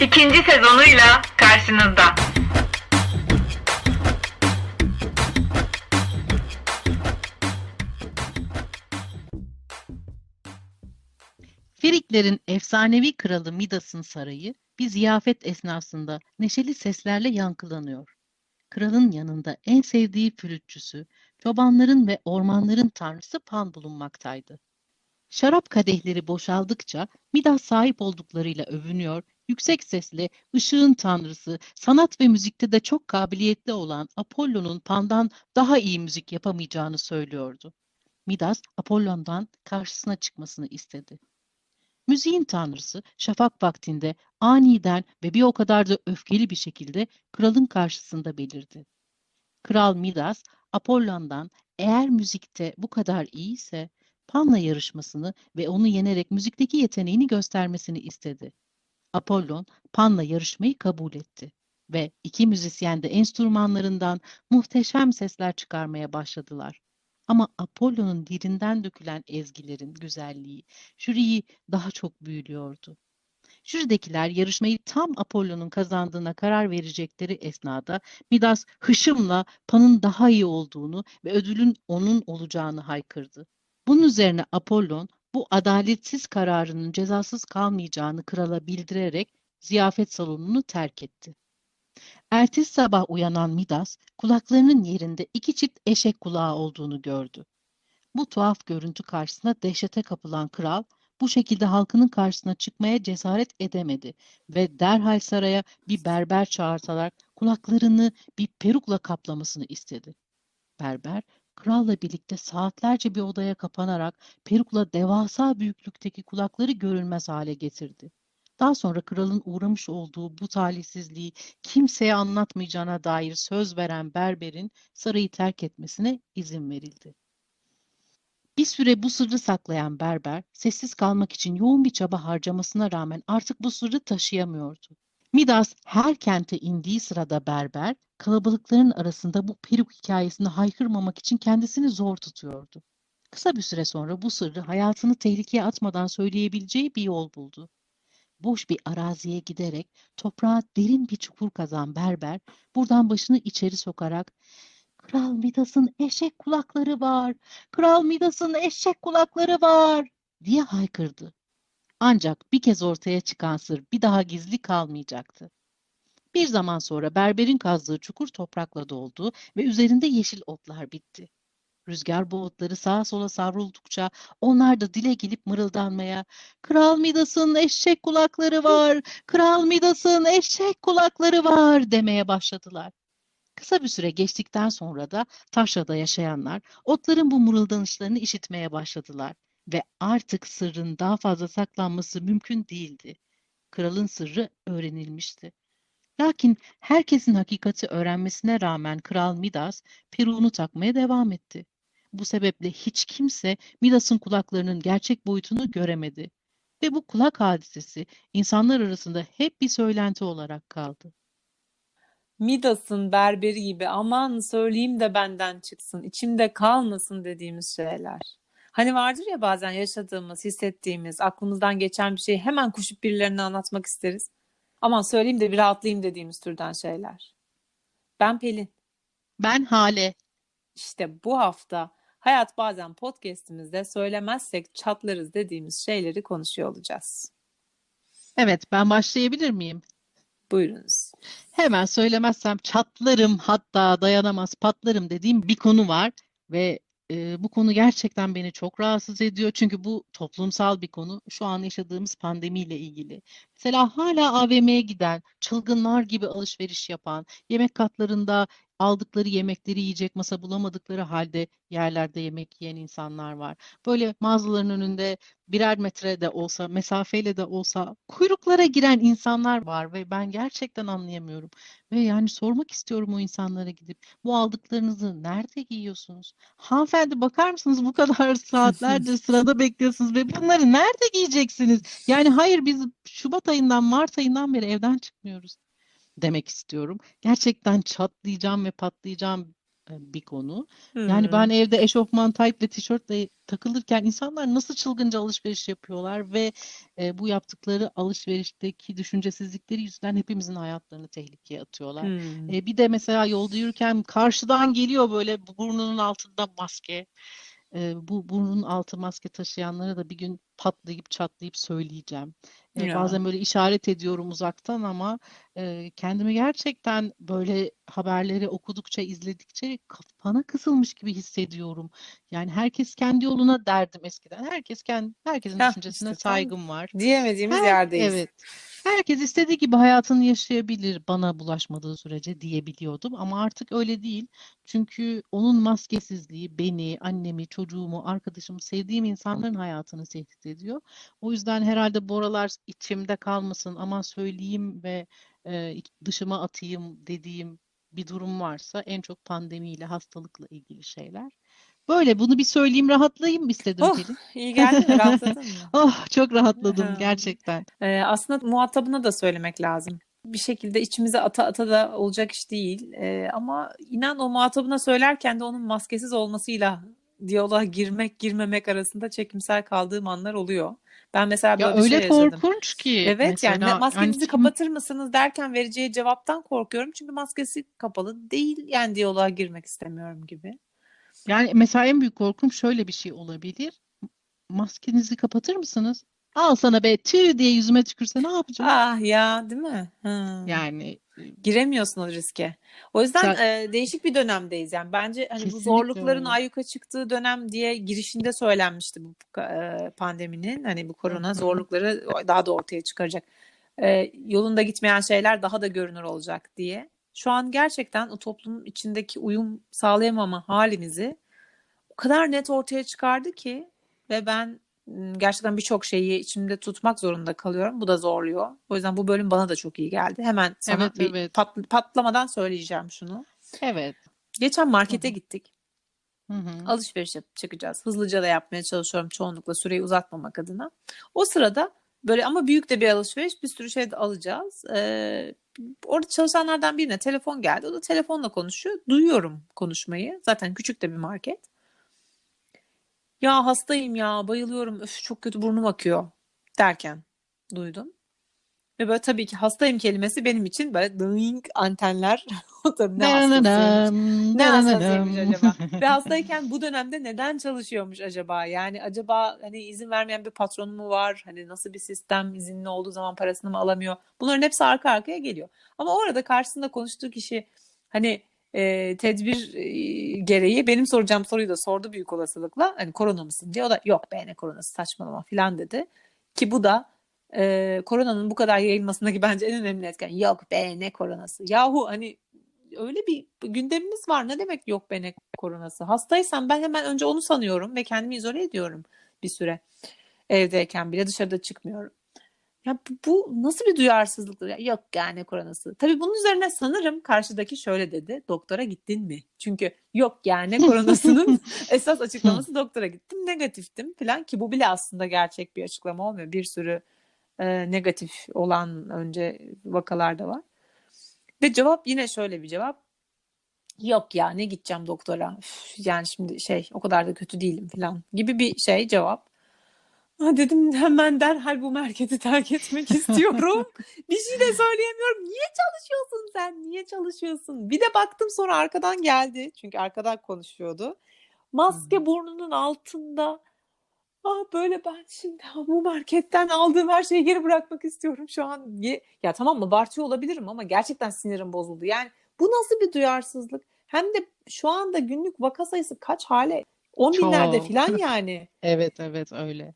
ikinci sezonuyla karşınızda. Friklerin efsanevi kralı Midas'ın sarayı bir ziyafet esnasında neşeli seslerle yankılanıyor. Kralın yanında en sevdiği flütçüsü, çobanların ve ormanların tanrısı Pan bulunmaktaydı. Şarap kadehleri boşaldıkça Midas sahip olduklarıyla övünüyor, yüksek sesle ışığın tanrısı, sanat ve müzikte de çok kabiliyetli olan Apollo'nun Pan'dan daha iyi müzik yapamayacağını söylüyordu. Midas, Apollon'dan karşısına çıkmasını istedi. Müziğin tanrısı şafak vaktinde aniden ve bir o kadar da öfkeli bir şekilde kralın karşısında belirdi. Kral Midas, Apollon'dan eğer müzikte bu kadar iyiyse Pan'la yarışmasını ve onu yenerek müzikteki yeteneğini göstermesini istedi. Apollon, Pan'la yarışmayı kabul etti ve iki müzisyen de enstrümanlarından muhteşem sesler çıkarmaya başladılar. Ama Apollon'un dilinden dökülen ezgilerin güzelliği jüriyi daha çok büyülüyordu. Jüridekiler yarışmayı tam Apollon'un kazandığına karar verecekleri esnada Midas hışımla Pan'ın daha iyi olduğunu ve ödülün onun olacağını haykırdı. Bunun üzerine Apollon bu adaletsiz kararının cezasız kalmayacağını krala bildirerek ziyafet salonunu terk etti. Ertesi sabah uyanan Midas, kulaklarının yerinde iki çift eşek kulağı olduğunu gördü. Bu tuhaf görüntü karşısında dehşete kapılan kral, bu şekilde halkının karşısına çıkmaya cesaret edemedi ve derhal saraya bir berber çağırtarak kulaklarını bir perukla kaplamasını istedi. Berber, kralla birlikte saatlerce bir odaya kapanarak perukla devasa büyüklükteki kulakları görülmez hale getirdi. Daha sonra kralın uğramış olduğu bu talihsizliği kimseye anlatmayacağına dair söz veren berberin sarayı terk etmesine izin verildi. Bir süre bu sırrı saklayan berber, sessiz kalmak için yoğun bir çaba harcamasına rağmen artık bu sırrı taşıyamıyordu. Midas her kente indiği sırada berber, kalabalıkların arasında bu peruk hikayesini haykırmamak için kendisini zor tutuyordu. Kısa bir süre sonra bu sırrı hayatını tehlikeye atmadan söyleyebileceği bir yol buldu. Boş bir araziye giderek toprağa derin bir çukur kazan berber, buradan başını içeri sokarak Kral Midas'ın eşek kulakları var, Kral Midas'ın eşek kulakları var diye haykırdı. Ancak bir kez ortaya çıkan sır bir daha gizli kalmayacaktı. Bir zaman sonra berberin kazdığı çukur toprakla doldu ve üzerinde yeşil otlar bitti. Rüzgar bu otları sağa sola savruldukça onlar da dile gelip mırıldanmaya Kral Midas'ın eşek kulakları var, Kral Midas'ın eşek kulakları var demeye başladılar. Kısa bir süre geçtikten sonra da taşrada yaşayanlar otların bu mırıldanışlarını işitmeye başladılar ve artık sırrın daha fazla saklanması mümkün değildi. Kralın sırrı öğrenilmişti. Lakin herkesin hakikati öğrenmesine rağmen Kral Midas peruğunu takmaya devam etti. Bu sebeple hiç kimse Midas'ın kulaklarının gerçek boyutunu göremedi ve bu kulak hadisesi insanlar arasında hep bir söylenti olarak kaldı. Midas'ın berberi gibi aman söyleyeyim de benden çıksın, içimde kalmasın dediğimiz şeyler. Hani vardır ya bazen yaşadığımız, hissettiğimiz, aklımızdan geçen bir şeyi hemen koşup birilerine anlatmak isteriz. Aman söyleyeyim de bir rahatlayayım dediğimiz türden şeyler. Ben Pelin. Ben Hale. İşte bu hafta Hayat Bazen podcast'imizde söylemezsek çatlarız dediğimiz şeyleri konuşuyor olacağız. Evet, ben başlayabilir miyim? Buyurunuz. Hemen söylemezsem çatlarım hatta dayanamaz patlarım dediğim bir konu var ve e, bu konu gerçekten beni çok rahatsız ediyor. Çünkü bu toplumsal bir konu. Şu an yaşadığımız pandemiyle ilgili. Mesela hala AVM'ye giden, çılgınlar gibi alışveriş yapan, yemek katlarında aldıkları yemekleri yiyecek masa bulamadıkları halde yerlerde yemek yiyen insanlar var. Böyle mağazaların önünde birer metre de olsa, mesafeyle de olsa kuyruklara giren insanlar var ve ben gerçekten anlayamıyorum. Ve yani sormak istiyorum o insanlara gidip bu aldıklarınızı nerede giyiyorsunuz? Hanımefendi bakar mısınız bu kadar saatlerdir sırada bekliyorsunuz ve bunları nerede giyeceksiniz? Yani hayır biz Şubat ayından Mart ayından beri evden çıkmıyoruz demek istiyorum. Gerçekten çatlayacağım ve patlayacağım bir konu. Hmm. Yani ben evde eşofman, tayt ve tişörtle takılırken insanlar nasıl çılgınca alışveriş yapıyorlar ve e, bu yaptıkları alışverişteki düşüncesizlikleri yüzünden hepimizin hayatlarını tehlikeye atıyorlar. E, bir de mesela yolda yürürken karşıdan geliyor böyle bu burnunun altında maske. E, bu burnunun altı maske taşıyanlara da bir gün patlayıp çatlayıp söyleyeceğim. E, Ya. bazen böyle işaret ediyorum uzaktan ama e, kendimi gerçekten böyle haberleri okudukça, izledikçe kafana kısılmış gibi hissediyorum. Yani herkes kendi yoluna derdim eskiden. Herkes kendi, herkesin Heh, düşüncesine işte saygım var. Diyemediğimiz Her, yerdeyiz. evet. Herkes istediği gibi hayatını yaşayabilir bana bulaşmadığı sürece diyebiliyordum ama artık öyle değil. Çünkü onun maskesizliği beni, annemi, çocuğumu, arkadaşımı, sevdiğim insanların hayatını tehdit ediyor. O yüzden herhalde bu aralar içimde kalmasın ama söyleyeyim ve e, dışıma atayım dediğim bir durum varsa en çok pandemiyle, hastalıkla ilgili şeyler. Böyle bunu bir söyleyeyim, rahatlayayım istedim Oh, Pelin. iyi geldi? Rahatladın mı? Oh, çok rahatladım Aha. gerçekten. Ee, aslında muhatabına da söylemek lazım. Bir şekilde içimize ata ata da olacak iş değil. Ee, ama inan o muhatabına söylerken de onun maskesiz olmasıyla diyaloğa girmek girmemek arasında çekimsel kaldığım anlar oluyor. Ben mesela Ya böyle bir öyle şey yaşadım. korkunç ki Evet yani mesela maskenizi hani kim kapatır mısınız derken vereceği cevaptan korkuyorum. Çünkü maskesi kapalı değil yani diyaloğa girmek istemiyorum gibi. Yani mesela en büyük korkum şöyle bir şey olabilir. Maskenizi kapatır mısınız? Al sana be tüh diye yüzüme tükürse ne yapacağım? Ah ya değil mi? Hı. Yani giremiyorsun o riske. O yüzden sen e, değişik bir dönemdeyiz yani. Bence hani bu kesinlikle zorlukların öyle. ayyuka çıktığı dönem diye girişinde söylenmişti bu e, pandeminin. Hani bu Hı korona hı. zorlukları daha da ortaya çıkaracak. E, yolunda gitmeyen şeyler daha da görünür olacak diye. Şu an gerçekten o toplumun içindeki uyum sağlayamama halimizi o kadar net ortaya çıkardı ki ve ben m, gerçekten birçok şeyi içimde tutmak zorunda kalıyorum. Bu da zorluyor. O yüzden bu bölüm bana da çok iyi geldi. Hemen sana Evet bir evet. pat- patlamadan söyleyeceğim şunu. Evet. Geçen markete hı. gittik. Hı hı. Alışveriş yapıp çıkacağız. Hızlıca da yapmaya çalışıyorum çoğunlukla süreyi uzatmamak adına. O sırada böyle ama büyük de bir alışveriş bir sürü şey de alacağız. Ee, orada çalışanlardan birine telefon geldi. O da telefonla konuşuyor. Duyuyorum konuşmayı. Zaten küçük de bir market. Ya hastayım ya bayılıyorum. Öf, çok kötü burnum akıyor derken duydum. Ve böyle tabii ki hastayım kelimesi benim için böyle dıng antenler. O tabii ne hastasıymış. Ne acaba? Ve hastayken bu dönemde neden çalışıyormuş acaba? Yani acaba hani izin vermeyen bir patronu mu var? Hani nasıl bir sistem izinli olduğu zaman parasını mı alamıyor? Bunların hepsi arka arkaya geliyor. Ama orada karşısında konuştuğu kişi hani e, tedbir e, gereği benim soracağım soruyu da sordu büyük olasılıkla. Hani korona mısın diye. O da yok be ne koronası saçmalama falan dedi. Ki bu da e, koronanın bu kadar yayılmasındaki bence en önemli etken. Yok be ne koronası. Yahu hani öyle bir gündemimiz var. Ne demek yok be ne koronası? Hastaysam ben hemen önce onu sanıyorum ve kendimi izole ediyorum bir süre. Evdeyken bile dışarıda çıkmıyorum. Ya bu, nasıl bir duyarsızlıktır? Ya yok yani koronası. Tabii bunun üzerine sanırım karşıdaki şöyle dedi. Doktora gittin mi? Çünkü yok yani koronasının esas açıklaması doktora gittim negatiftim falan ki bu bile aslında gerçek bir açıklama olmuyor. Bir sürü e, negatif olan önce vakalar da var. Ve cevap yine şöyle bir cevap. Yok ya ne gideceğim doktora. Üf, yani şimdi şey o kadar da kötü değilim falan gibi bir şey cevap. Ha dedim hemen derhal bu merkezi terk etmek istiyorum. bir şey de söyleyemiyorum. Niye çalışıyorsun sen? Niye çalışıyorsun? Bir de baktım sonra arkadan geldi. Çünkü arkadan konuşuyordu. Maske burnunun altında. Ah böyle ben şimdi bu marketten aldığım her şeyi geri bırakmak istiyorum şu an. Ya tamam mı abartıyor olabilirim ama gerçekten sinirim bozuldu. Yani bu nasıl bir duyarsızlık? Hem de şu anda günlük vaka sayısı kaç hale? On binlerde Çok. falan yani. Evet evet öyle.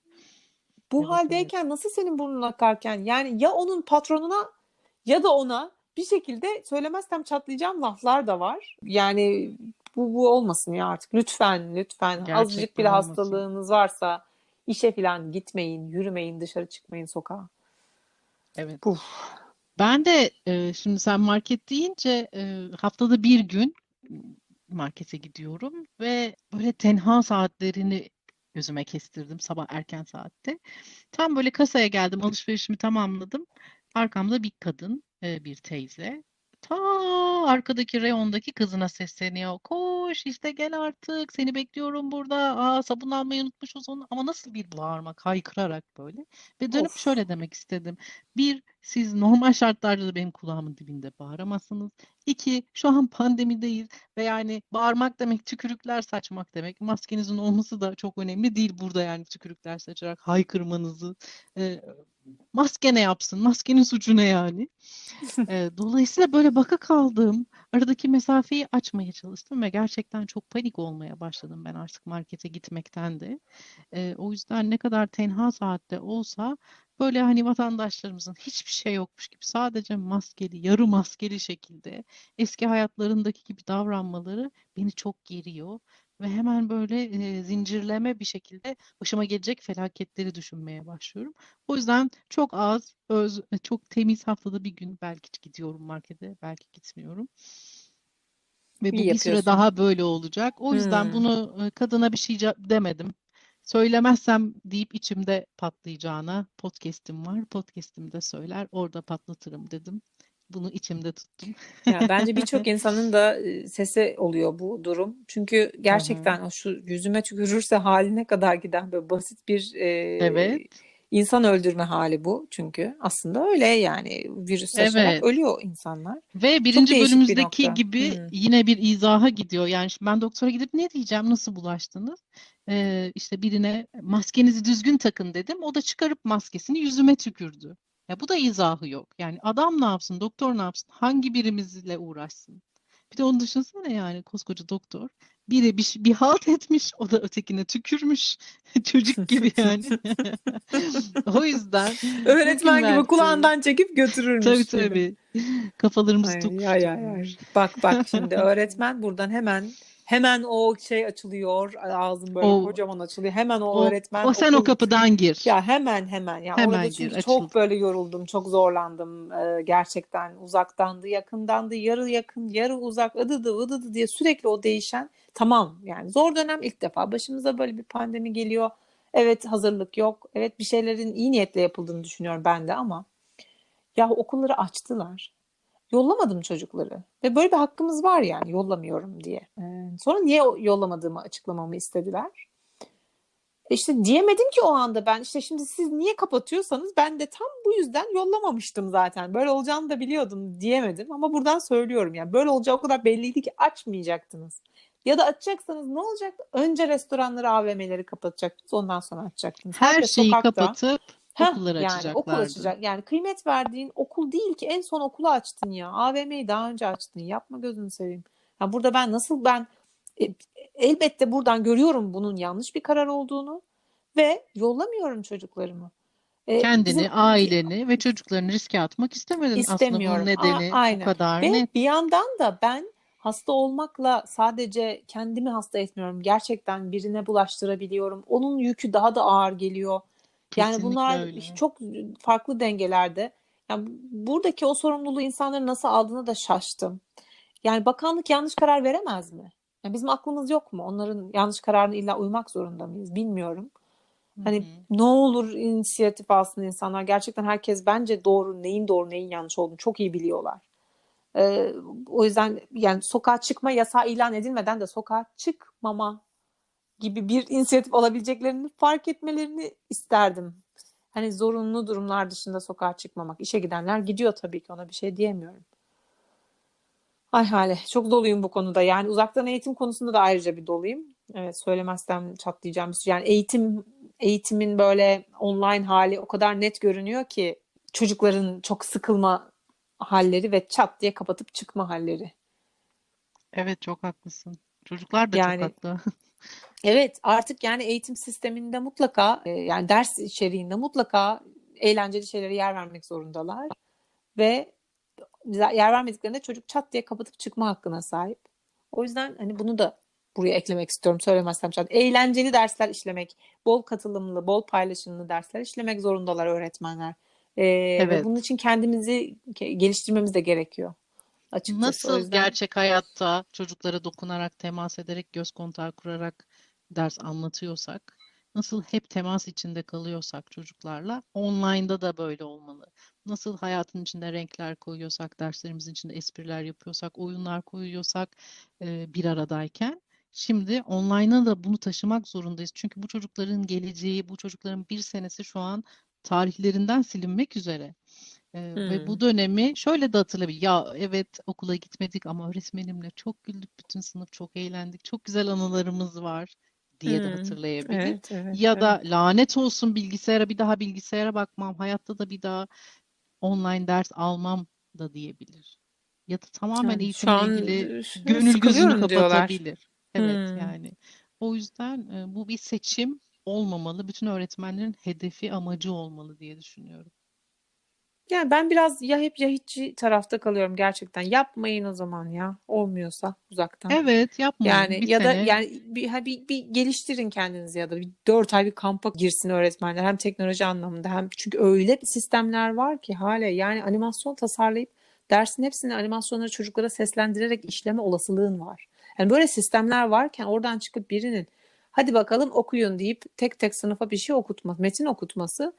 Bu Evet evet. haldeyken nasıl senin burnun akarken yani ya onun patronuna ya da ona bir şekilde söylemezsem çatlayacağım laflar da var. Yani bu, bu olmasın ya artık. Lütfen lütfen azıcık Gerçekten bile olmasın. hastalığınız varsa işe falan gitmeyin, yürümeyin, dışarı çıkmayın sokağa. Evet. Uf. Ben de e, şimdi sen market deyince e, haftada bir gün markete gidiyorum ve böyle tenha saatlerini gözüme kestirdim sabah erken saatte. Tam böyle kasaya geldim, alışverişimi tamamladım. Arkamda bir kadın, e, bir teyze. Ta arkadaki reyondaki kızına sesleniyor. Koş açmış işte gel artık seni bekliyorum burada. Aa sabun almayı unutmuşuz onu ama nasıl bir bağırmak haykırarak böyle. Ve dönüp Of. şöyle demek istedim. Bir siz normal şartlarda da benim kulağımın dibinde bağıramazsınız. İki şu an pandemideyiz ve yani bağırmak demek tükürükler saçmak demek. Maskenizin olması da çok önemli değil burada yani tükürükler saçarak haykırmanızı. Ee, maske ne yapsın? Maskenin suçu ne yani? Ee, dolayısıyla böyle baka kaldım. Aradaki mesafeyi açmaya çalıştım ve gerçekten çok panik olmaya başladım ben artık markete gitmekten de. Ee, o yüzden ne kadar tenha saatte olsa böyle hani vatandaşlarımızın hiçbir şey yokmuş gibi sadece maskeli, yarı maskeli şekilde eski hayatlarındaki gibi davranmaları beni çok geriyor. Ve hemen böyle e, zincirleme bir şekilde başıma gelecek felaketleri düşünmeye başlıyorum. O yüzden çok az, öz, çok temiz haftada bir gün belki gidiyorum markete, belki gitmiyorum. Ve bu İyi bir süre daha böyle olacak. O yüzden Hmm. bunu e, kadına bir şey demedim. Söylemezsem deyip içimde patlayacağına podcast'im var. Podcast'imde söyler, orada patlatırım dedim. Bunu içimde tuttum. Ya bence birçok insanın da sesi oluyor bu durum. Çünkü gerçekten o şu yüzüme tükürürse haline kadar giden böyle basit bir e, Evet, insan öldürme hali bu. Çünkü aslında öyle yani virüs saçarak evet. ölüyor insanlar. Ve birinci bir bölümümüzdeki nokta. gibi Hmm. yine bir izaha gidiyor. Yani ben doktora gidip ne diyeceğim, nasıl bulaştınız? Ee, işte birine maskenizi düzgün takın dedim. O da çıkarıp maskesini yüzüme tükürdü. Ya bu da izahı yok. Yani adam ne yapsın, doktor ne yapsın, hangi birimizle uğraşsın? Bir de onu düşünsene yani koskoca doktor. Biri bir, bir halt etmiş, o da ötekine tükürmüş. Çocuk gibi yani. O yüzden Öğretmen gibi kulağından çekip götürürmüş Tabii gibi. tabii. Kafalarımız Ay, ay, tokuştu. ay, ay. Bak bak şimdi öğretmen buradan hemen hemen o şey açılıyor. Ağzım böyle O kocaman açılıyor. Hemen o o öğretmen o sen o okul kapıdan gir. ya hemen hemen ya Hemen orada çünkü çok böyle yoruldum, çok zorlandım Ee, gerçekten uzaktandı, yakındandı, yarı yakın, yarı uzak, ıdıdı ıdıdı diye sürekli o değişen. Tamam yani zor dönem ilk defa başımıza böyle bir pandemi geliyor. Evet hazırlık yok. Evet bir şeylerin iyi niyetle yapıldığını düşünüyorum ben de ama ya okulları açtılar. Yollamadım çocukları. Ve böyle bir hakkımız var yani yollamıyorum diye. Ee, sonra niye yollamadığımı açıklamamı istediler. E İşte diyemedim ki o anda ben işte şimdi siz niye kapatıyorsanız ben de tam bu yüzden yollamamıştım zaten. Böyle olacağını da biliyordum diyemedim ama buradan söylüyorum yani böyle olacağı o kadar belliydi ki açmayacaktınız. Ya da açacaksanız ne olacak? Önce restoranları, AVM'leri kapatacaktınız ondan sonra açacaktınız. Her Herkes şeyi sokakta. kapatıp Heh, okulları yani okul açacaklardı. açacak. Yani kıymet verdiğin okul değil ki en son okulu açtın ya. AVM'yi daha önce açtın. Yapma gözünü seveyim. Ya burada ben nasıl ben e, elbette buradan görüyorum bunun yanlış bir karar olduğunu ve yollamıyorum çocuklarımı. E, Kendini, bizim aileni ve çocuklarını riske atmak istemedin. Aslında bunun istemiyorum. A- nedeni bu aynen. kadar Ve net. bir yandan da ben hasta olmakla sadece kendimi hasta etmiyorum. Gerçekten birine bulaştırabiliyorum. Onun yükü daha da ağır geliyor. Yani Kesinlikle bunlar öyle. çok farklı dengelerde. Yani buradaki o sorumluluğu insanların nasıl aldığına da şaştım. Yani bakanlık yanlış karar veremez mi? Yani bizim aklımız yok mu? Onların yanlış kararına illa uymak zorunda mıyız? Bilmiyorum. Hani hı. ne olur inisiyatif alsın insanlar. Gerçekten herkes bence doğru, neyin doğru, neyin yanlış olduğunu çok iyi biliyorlar. Ee, o yüzden yani sokağa çıkma yasağı ilan edilmeden de sokağa çıkmama gibi bir inisiyatif alabileceklerini fark etmelerini isterdim. Hani zorunlu durumlar dışında sokağa çıkmamak. İşe gidenler gidiyor tabii ki ona bir şey diyemiyorum. Ay Hale, çok doluyum bu konuda. Yani uzaktan eğitim konusunda da ayrıca bir doluyum. Evet, söylemezsem çatlayacağım bir şey. Yani eğitim eğitimin böyle online hali o kadar net görünüyor ki çocukların çok sıkılma halleri ve çat diye kapatıp çıkma halleri. Evet çok haklısın. Çocuklar da Yani çok haklı. Evet, artık yani eğitim sisteminde mutlaka e, yani ders içeriğinde mutlaka eğlenceli şeylere yer vermek zorundalar ve yer vermediklerinde çocuk çat diye kapatıp çıkma hakkına sahip. O yüzden hani bunu da buraya eklemek istiyorum söylemezsem çat. Eğlenceli dersler işlemek, bol katılımlı, bol paylaşımlı dersler işlemek zorundalar öğretmenler. E, ve Evet. bunun için kendimizi ke- geliştirmemiz de gerekiyor açıkçası. Nasıl yüzden gerçek hayatta çocuklara dokunarak, temas ederek, göz kontağı kurarak ders anlatıyorsak, nasıl hep temas içinde kalıyorsak çocuklarla, online'da da böyle olmalı. Nasıl hayatın içinde renkler koyuyorsak, derslerimizin içinde espriler yapıyorsak, oyunlar koyuyorsak e, bir aradayken, Şimdi online'a da bunu taşımak zorundayız. Çünkü bu çocukların geleceği, bu çocukların bir senesi şu an tarihlerinden silinmek üzere. Ee, ve Hmm. bu dönemi şöyle de hatırlayabilir. Ya evet okula gitmedik ama öğretmenimle çok güldük bütün sınıf, çok eğlendik, çok güzel anılarımız var diye de Hmm. hatırlayabilir. Evet, evet, Ya evet. da lanet olsun bilgisayara bir daha bilgisayara bakmam, hayatta da bir daha online ders almam da diyebilir. Ya da tamamen Yani şu eğitimle an ilgili şu- gönül gözünü sıkılıyorum diyorlar. kapatabilir. Evet Hmm. yani. O yüzden e, bu bir seçim olmamalı. Bütün öğretmenlerin hedefi, amacı olmalı diye düşünüyorum. Yani ben biraz ya hep ya hiççi tarafta kalıyorum gerçekten. Yapmayın o zaman ya. Olmuyorsa uzaktan. Evet, yapmayın. Yani Bir ya da sene yani bir, ha bir, bir geliştirin kendinizi ya da bir dört ay bir kampa girsin öğretmenler hem teknoloji anlamında hem çünkü öyle sistemler var ki hala yani animasyon tasarlayıp dersin hepsini animasyonları çocuklara seslendirerek işleme olasılığın var. Yani böyle sistemler varken oradan çıkıp birinin hadi bakalım okuyun deyip tek tek sınıfa bir şey okutması, metin okutması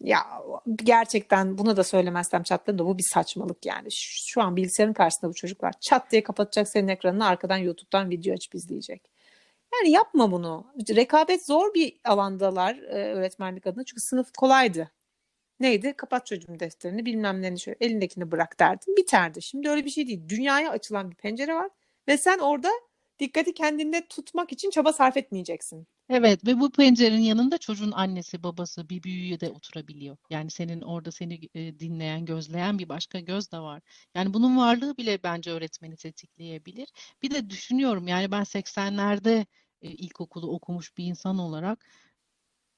ya gerçekten bunu da söylemezsem çatlarım da bu bir saçmalık yani. Şu, şu an bilgisayarın karşısında bu çocuklar çat diye kapatacak senin ekranını arkadan YouTube'dan video açıp izleyecek. Yani yapma bunu. Rekabet zor bir alandalar e, öğretmenlik adına. Çünkü sınıf kolaydı. Neydi? Kapat çocuğun defterini bilmem neni şöyle elindekini bırak derdin. Biterdi. Şimdi öyle bir şey değil. Dünyaya açılan bir pencere var ve sen orada dikkati kendinde tutmak için çaba sarf etmeyeceksin. Evet ve bu pencerenin yanında çocuğun annesi, babası, bir büyüğü de oturabiliyor. Yani senin orada seni e, dinleyen, gözleyen bir başka göz de var. Yani bunun varlığı bile bence öğretmeni tetikleyebilir. Bir de düşünüyorum yani ben 80'lerde e, ilkokulu okumuş bir insan olarak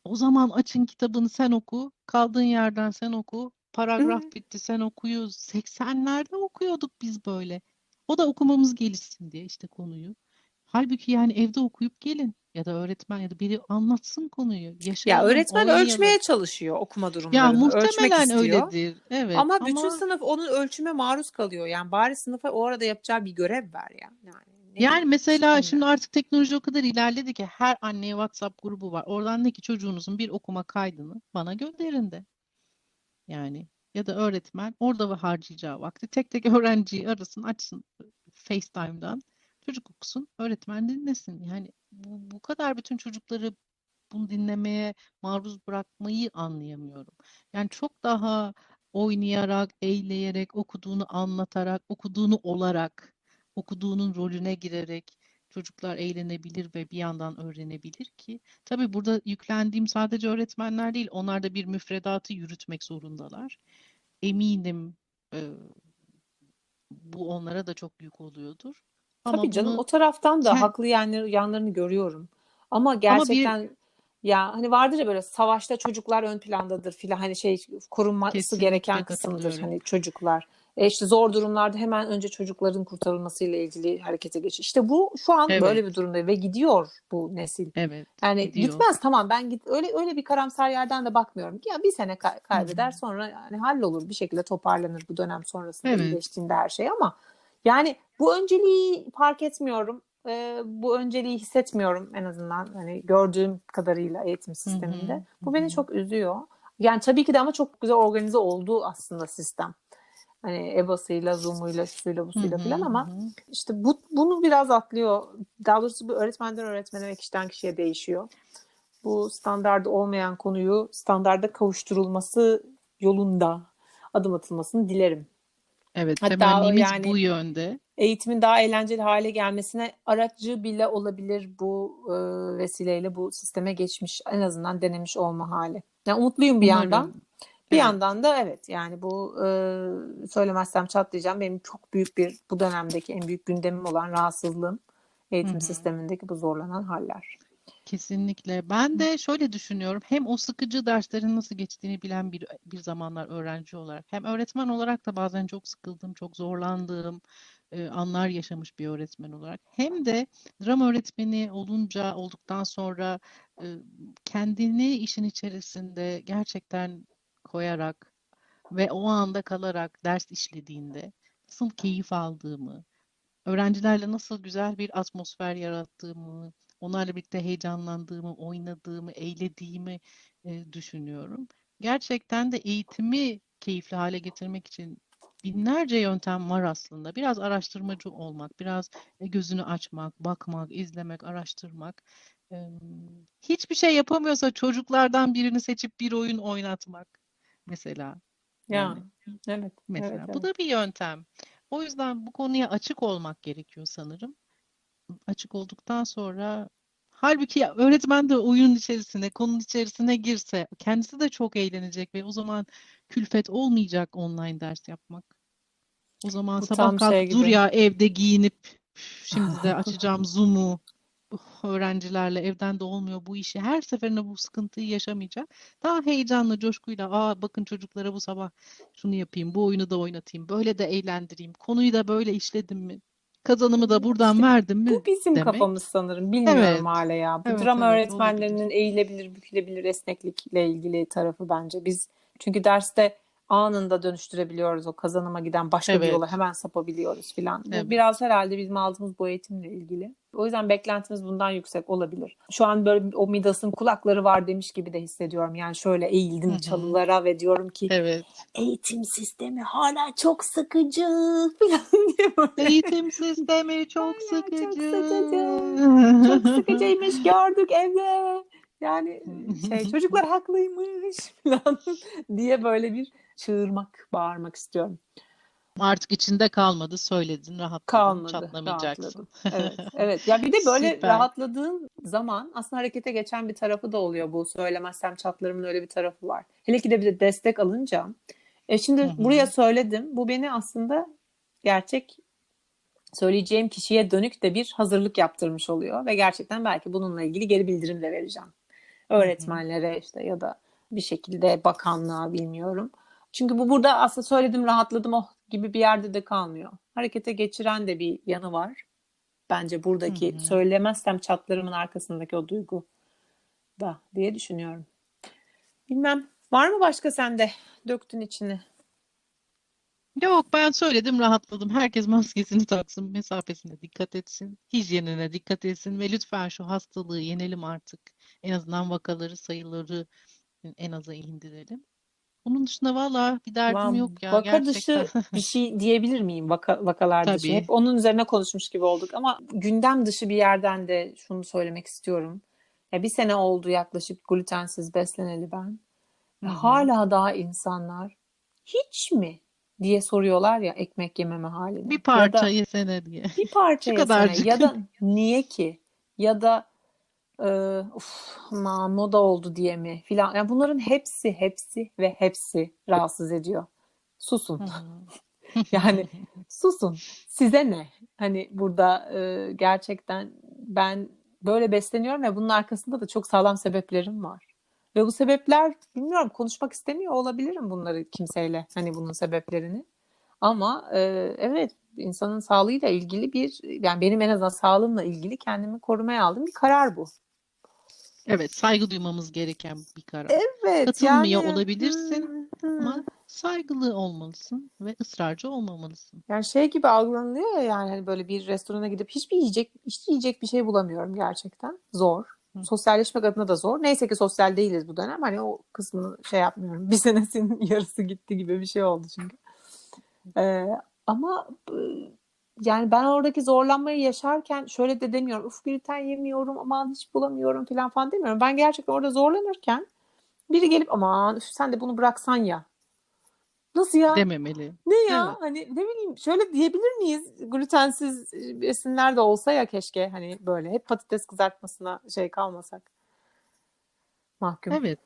o zaman açın kitabını sen oku, kaldığın yerden sen oku, paragraf bitti sen okuyuz. 80'lerde okuyorduk biz böyle. O da okumamız gelişsin diye işte konuyu. Halbuki yani evde okuyup gelin ya da öğretmen ya da biri anlatsın konuyu. Ya öğretmen ölçmeye çalışıyor okuma Ya durumlarını. Ölçmek muhtemelen öyledir. Evet Ama bütün ama sınıf onun ölçüme maruz kalıyor. Yani bari sınıfa o arada yapacağı bir görev ver ya. Yani yani mesela işte şimdi artık teknoloji o kadar ilerledi ki her anneye WhatsApp grubu var. Oradan de ki çocuğunuzun bir okuma kaydını bana gönderin de. Yani ya da öğretmen orada ve harcayacağı vakti tek tek öğrenciyi arasın, açsın FaceTime'dan. Çocuk okusun, öğretmen dinlesin. Yani bu, bu kadar bütün çocukları bunu dinlemeye maruz bırakmayı anlayamıyorum. Yani çok daha oynayarak, eğleyerek, okuduğunu anlatarak, okuduğunu olarak, okuduğunun rolüne girerek çocuklar eğlenebilir ve bir yandan öğrenebilir ki tabii burada yüklendiğim sadece öğretmenler değil, onlar da bir müfredatı yürütmek zorundalar. Eminim e, bu onlara da çok yük oluyordur. Ama Tabii canım bunu o taraftan da kend- haklı yanları, yanlarını görüyorum. Ama ama bir gerçekten ya hani vardır ya böyle savaşta çocuklar ön plandadır filan hani şey korunması gereken kesinlikle kısımdır katılıyorum. hani çocuklar. E işte zor durumlarda hemen önce çocukların kurtarılmasıyla ilgili harekete geç. İşte bu şu an böyle Evet, bir durumda ve gidiyor bu nesil. evet, Yani gidiyor. gitmez tamam ben git öyle öyle bir karamsar yerden de bakmıyorum. Ya bir sene kay- Hı kaybeder hı. sonra yani hallolur bir şekilde toparlanır bu dönem sonrasında Evet, iyileştiğinde her şey ama yani bu önceliği fark etmiyorum. Ee, bu önceliği hissetmiyorum en azından hani gördüğüm kadarıyla eğitim sisteminde. hı, hı Bu beni çok üzüyor. Yani tabii ki de ama çok güzel organize olduğu aslında sistem. Hani EBA'sıyla, Zoom'uyla, şusuyla, Hı busuyla hı ama işte bu, bunu biraz atlıyor. Daha doğrusu bu öğretmenden öğretmene ve kişiden kişiye değişiyor. Bu standardı olmayan konuyu standarda kavuşturulması yolunda adım atılmasını dilerim. Evet, Hatta temennimiz yani bu yönde. eğitimin daha eğlenceli hale gelmesine aracı bile olabilir bu e, vesileyle bu sisteme geçmiş en azından denemiş olma hali. Yani umutluyum bir yandan. Umarım. Bir Evet. yandan da evet yani bu e, söylemezsem çatlayacağım benim çok büyük bir bu dönemdeki en büyük gündemim olan rahatsızlığım eğitim hı. sistemindeki bu zorlanan haller. Kesinlikle. Ben de şöyle düşünüyorum. Hem o sıkıcı derslerin nasıl geçtiğini bilen bir bir zamanlar öğrenci olarak, hem öğretmen olarak da bazen çok sıkıldığım, çok zorlandığım e, anlar yaşamış bir öğretmen olarak. Hem de drama öğretmeni olunca, olduktan sonra e, kendini işin içerisinde gerçekten koyarak ve o anda kalarak ders işlediğinde nasıl keyif aldığımı, öğrencilerle nasıl güzel bir atmosfer yarattığımı, onlarla birlikte heyecanlandığımı, oynadığımı, eğlediğimi e, düşünüyorum. Gerçekten de eğitimi keyifli hale getirmek için binlerce yöntem var aslında. Biraz araştırmacı olmak, biraz e, gözünü açmak, bakmak, izlemek, araştırmak. Hiçbir şey yapamıyorsa çocuklardan birini seçip bir oyun oynatmak mesela. Ya Yani evet, mesela evet, bu evet. da bir yöntem. O yüzden bu konuya açık olmak gerekiyor sanırım. Açık olduktan sonra halbuki ya öğretmen de oyunun içerisine, konunun içerisine girse kendisi de çok eğlenecek ve o zaman külfet olmayacak online ders yapmak. O zaman Bu sabah tam şey dur ya evde giyinip "Üf, şimdi de açacağım Zoom'u öğrencilerle evden de olmuyor bu işi. Her seferinde bu sıkıntıyı yaşamayacak. Daha heyecanlı, coşkuyla aa bakın çocuklara bu sabah şunu yapayım, bu oyunu da oynatayım, böyle de eğlendireyim, konuyu da böyle işledim mi, kazanımı da buradan verdim mi bu bizim demek. kafamız sanırım. Bilmiyorum Evet, hala ya. Bu evet, drama evet öğretmenlerinin olabilir. eğilebilir, bükülebilir esneklikle ilgili tarafı bence. Biz çünkü derste anında dönüştürebiliyoruz o kazanıma giden başka bir yola Evet, hemen sapabiliyoruz filan. Evet. biraz herhalde bizim aldığımız bu eğitimle ilgili. O yüzden beklentimiz bundan yüksek olabilir. Şu an böyle o Midas'ın kulakları var demiş gibi de hissediyorum. Yani şöyle eğildim hı. çalılara ve diyorum ki Evet. eğitim sistemi hala çok sıkıcı falan diye böyle. Eğitim sistemi çok Hala çok sıkıcı. sıkıcı. Çok sıkıcıymış gördük evde. Yani şey çocuklar haklıymış falan diye böyle bir çığırmak, bağırmak istiyorum. Artık içinde kalmadı, söyledin, rahatladın, Kalmadı, çatlamayacaksın. rahatladım. Evet, evet. Ya bir de böyle Süper. rahatladığın zaman aslında harekete geçen bir tarafı da oluyor bu. Söylemezsem çatlarımın öyle bir tarafı var. Hele ki de bir de destek alınca. E şimdi Hı hı. buraya söyledim. Bu beni aslında gerçek söyleyeceğim kişiye dönük de bir hazırlık yaptırmış oluyor ve gerçekten belki bununla ilgili geri bildirim de vereceğim. Öğretmenlere işte ya da bir şekilde bakanlığa bilmiyorum. Çünkü bu burada aslında söyledim rahatladım oh gibi bir yerde de kalmıyor. Harekete geçiren de bir yanı var. Bence buradaki hı. söylemezsem çatlarımın arkasındaki o duygu da diye düşünüyorum. Bilmem var mı başka sende döktün içini? Yok ben söyledim rahatladım. Herkes maskesini taksın, mesafesine dikkat etsin, hijyenine dikkat etsin ve lütfen şu hastalığı yenelim artık. En azından vakaları, sayıları en aza indirelim. Bunun dışında valla bir derdim Van- yok ya Vaka dışı gerçekten. bir şey diyebilir miyim? Vaka, vakalar dışı. Tabii. Hep onun üzerine konuşmuş gibi olduk ama gündem dışı bir yerden de şunu söylemek istiyorum. Ya bir sene oldu yaklaşık glutensiz besleneli ben. Ve hı. hala daha insanlar hiç mi diye soruyorlar ya ekmek yememe halini. Bir Ya parça da yesene diye. bir parça yesene kadarcık. ya da niye ki ya da e, uf, ma, moda oldu diye mi filan. Yani bunların hepsi hepsi ve hepsi rahatsız ediyor. Susun. Yani susun. Size ne? Hani burada e, gerçekten ben böyle besleniyorum ve bunun arkasında da çok sağlam sebeplerim var. Ve bu sebepler bilmiyorum konuşmak istemiyor olabilirim bunları kimseyle hani bunun sebeplerini. Ama e, evet insanın sağlığıyla ilgili bir yani benim en azından sağlığımla ilgili kendimi korumaya aldığım bir karar bu. Evet, saygı duymamız gereken bir karar. Evet Katılmıyor yani olabilirsin hı, hı. ama saygılı olmalısın ve ısrarcı olmamalısın. Yani şey gibi algılanıyor ya yani hani böyle bir restorana gidip hiçbir yiyecek hiç yiyecek bir şey bulamıyorum gerçekten. Zor. Hı. Sosyalleşmek adına da zor. Neyse ki sosyal değiliz bu dönem. Hani o kısmını şey yapmıyorum. Bir senesinin yarısı gitti gibi bir şey oldu çünkü. Ee, ama yani ben oradaki zorlanmayı yaşarken şöyle de demiyorum. Uf gluten yemiyorum aman hiç bulamıyorum falan falan demiyorum. Ben gerçekten orada zorlanırken biri gelip aman üf, sen de bunu bıraksan ya. Nasıl ya? Dememeli. Ne ya? Evet. Hani ne bileyim şöyle diyebilir miyiz? Glutensiz besinler de olsa ya keşke hani böyle hep patates kızartmasına şey kalmasak. Mahkum. Evet.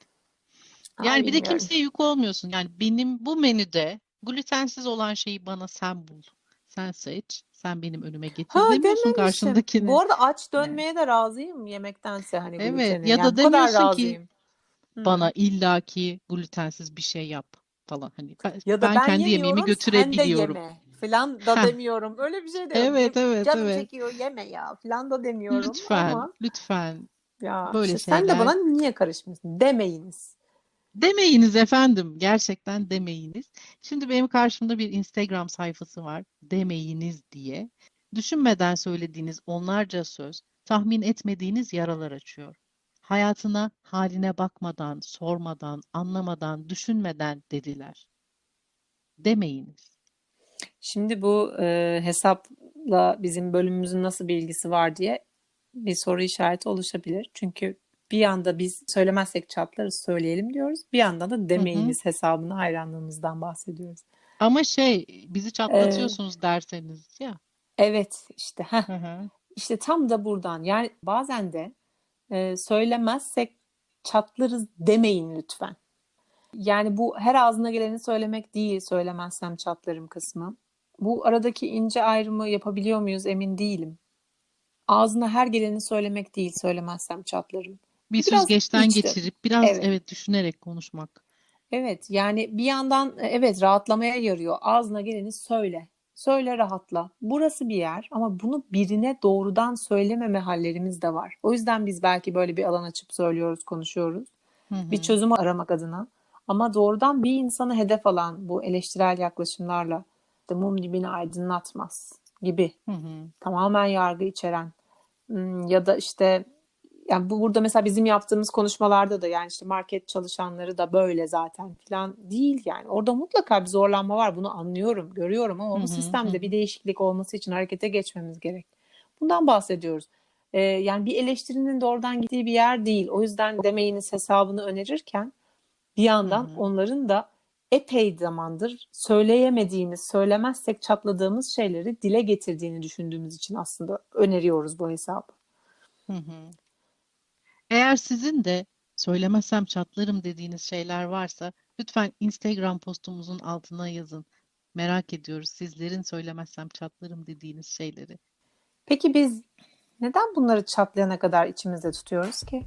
Yani bir de kimseye yük olmuyorsun. Yani benim bu menüde glutensiz olan şeyi bana sen bul. Sen seç. Sen benim önüme getir Ha demiyorsun dememişim. karşındakine. Bu arada aç dönmeye de razıyım yemektense hani Evet. gluteni. Ya da Yani bu kadar demiyorsun ki razıyım. Hı. bana illaki glutensiz bir şey yap falan. Hani ben, Ya da ben ben kendi yemeğimi yemiyorum sen de götürebiliyorum. yeme falan da Heh. demiyorum. Öyle bir şey de yok. Evet, evet, Canım evet. çekiyor yeme ya falan da demiyorum Lütfen, ama lütfen ya böyle işte sen de şeyler bana niye karışmıyorsun demeyiniz. Demeyiniz efendim. Gerçekten demeyiniz. Şimdi benim karşımda bir Instagram sayfası var. Demeyiniz diye. Düşünmeden söylediğiniz onlarca söz, tahmin etmediğiniz yaralar açıyor. Hayatına, haline bakmadan, sormadan, anlamadan, düşünmeden dediler. Demeyiniz. Şimdi bu e, hesapla bizim bölümümüzün nasıl bir ilgisi var diye bir soru işareti oluşabilir. Çünkü bir yanda biz söylemezsek çatlarız söyleyelim diyoruz. Bir yandan da demeyiniz hesabına hayranlığımızdan bahsediyoruz. Ama şey bizi çatlatıyorsunuz derseniz ya. Evet işte heh, Hı hı. işte tam da buradan yani bazen de e, söylemezsek çatlarız demeyin lütfen. Yani bu her ağzına geleni söylemek değil söylemezsem çatlarım kısmı. Bu aradaki ince ayrımı yapabiliyor muyuz emin değilim. Ağzına her geleni söylemek değil söylemezsem çatlarım. Bir Biraz süzgeçten içte. geçirip biraz Evet. evet düşünerek konuşmak. Evet yani bir yandan e, evet rahatlamaya yarıyor. Ağzına geleni söyle. Söyle rahatla. Burası bir yer ama bunu birine doğrudan söylememe hallerimiz de var. O yüzden biz belki böyle bir alan açıp söylüyoruz, konuşuyoruz. Hı hı. Bir çözüm aramak adına. Ama doğrudan bir insanı hedef alan bu eleştirel yaklaşımlarla işte mum dibini aydınlatmaz gibi Hı hı. tamamen yargı içeren ya da işte yani bu burada mesela bizim yaptığımız konuşmalarda da yani işte market çalışanları da böyle zaten falan değil yani. Orada mutlaka bir zorlanma var. Bunu anlıyorum, görüyorum ama bu sistemde bir değişiklik olması için harekete geçmemiz gerek. Bundan bahsediyoruz. Ee, yani bir eleştirinin doğrudan gittiği bir yer değil. O yüzden demeyiniz hesabını önerirken bir yandan Hı hı. onların da epey zamandır söyleyemediğimiz, söylemezsek çatladığımız şeyleri dile getirdiğini düşündüğümüz için aslında öneriyoruz bu hesabı. Hı hı. Eğer sizin de söylemezsem çatlarım dediğiniz şeyler varsa lütfen Instagram postumuzun altına yazın. Merak ediyoruz sizlerin söylemezsem çatlarım dediğiniz şeyleri. Peki biz neden bunları çatlayana kadar içimizde tutuyoruz ki?